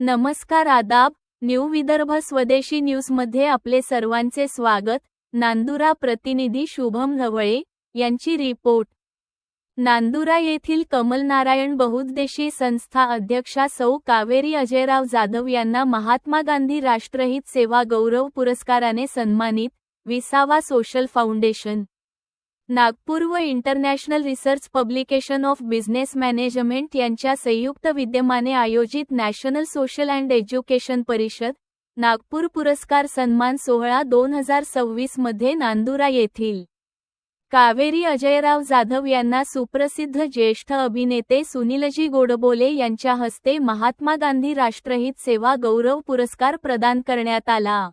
नमस्कार आदाब न्यू विदर्भ स्वदेशी न्यूजमध्ये आपले सर्वांचे स्वागत. नांदुरा प्रतिनिधी शुभम ढवळे यांची रिपोर्ट. नांदुरा येथील कमल नारायण संस्था अध्यक्षा सौ कावेरी अजयराव जाधव यांना महात्मा गांधी राष्ट्रहित सेवा गौरव पुरस्काराने सन्मानित विसावा सोशल फाउंडेशन. नागपूर व international research publication of business management यांच्या संयुक्त विद्यमाने आयोजित नॅशनल सोशल अँड एज्युकेशन परिषद नागपूर पुरस्कार सन्मान सोहळा दोन हजार सव्वीसमध्ये नांदुरा येथील कावेरी अजयराव जाधव यांना सुप्रसिद्ध ज्येष्ठ अभिनेते सुनीलजी गोडबोले यांच्या हस्ते महात्मा गांधी राष्ट्रहित सेवा गौरव पुरस्कार प्रदान करण्यात आला.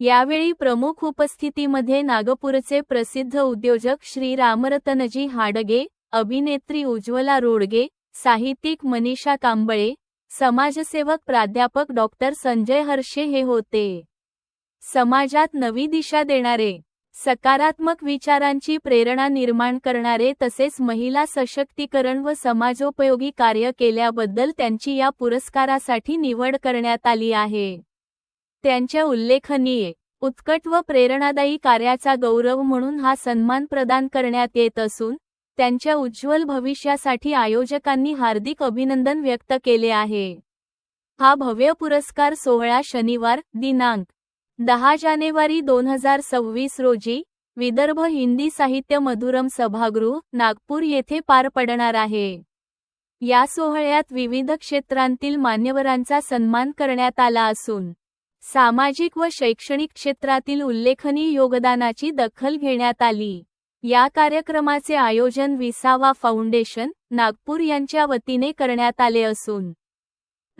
यावेळी प्रमुख उपस्थितीमध्ये नागपूरचे प्रसिद्ध उद्योजक श्री रामरतनजी हाडगे अभिनेत्री उज्ज्वला रोडगे साहित्यिक मनीषा कांबळे समाजसेवक प्राध्यापक डॉक्टर संजय हर्षे हे होते. समाजात नवी दिशा देणारे सकारात्मक विचारांची प्रेरणा निर्माण करणारे तसेच महिला सशक्तीकरण व समाजोपयोगी कार्य केल्याबद्दल त्यांची या पुरस्कारासाठी निवड करण्यात आली आहे. त्यांच्या उल्लेखनीय उत्कट व प्रेरणादायी कार्याचा गौरव म्हणून हा सन्मान प्रदान करण्यात येत असून त्यांच्या उज्ज्वल भविष्यासाठी आयोजकांनी हार्दिक अभिनंदन व्यक्त केले आहे. हा भव्य पुरस्कार सोहळा शनिवार दिनांक दहा जानेवारी दोन हजार सव्वीस रोजी विदर्भ हिंदी साहित्य मधुरम सभागृह नागपूर येथे पार पडणार आहे. या सोहळ्यात विविध क्षेत्रांतील मान्यवरांचा सन्मान करण्यात आला असून सामाजिक व शैक्षणिक क्षेत्रातील उल्लेखनीय योगदानाची दखल घेण्यात आली. या कार्यक्रमाचे आयोजन विसावा फाउंडेशन नागपूर यांच्या वतीने करण्यात आले असून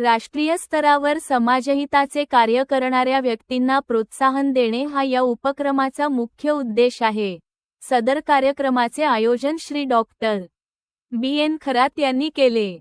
राष्ट्रीय स्तरावर समाजहिताचे कार्य करणाऱ्या व्यक्तींना प्रोत्साहन देणे हा या उपक्रमाचा मुख्य उद्देश आहे. सदर कार्यक्रमाचे आयोजन Shri doctor B N Kharat यांनी केले.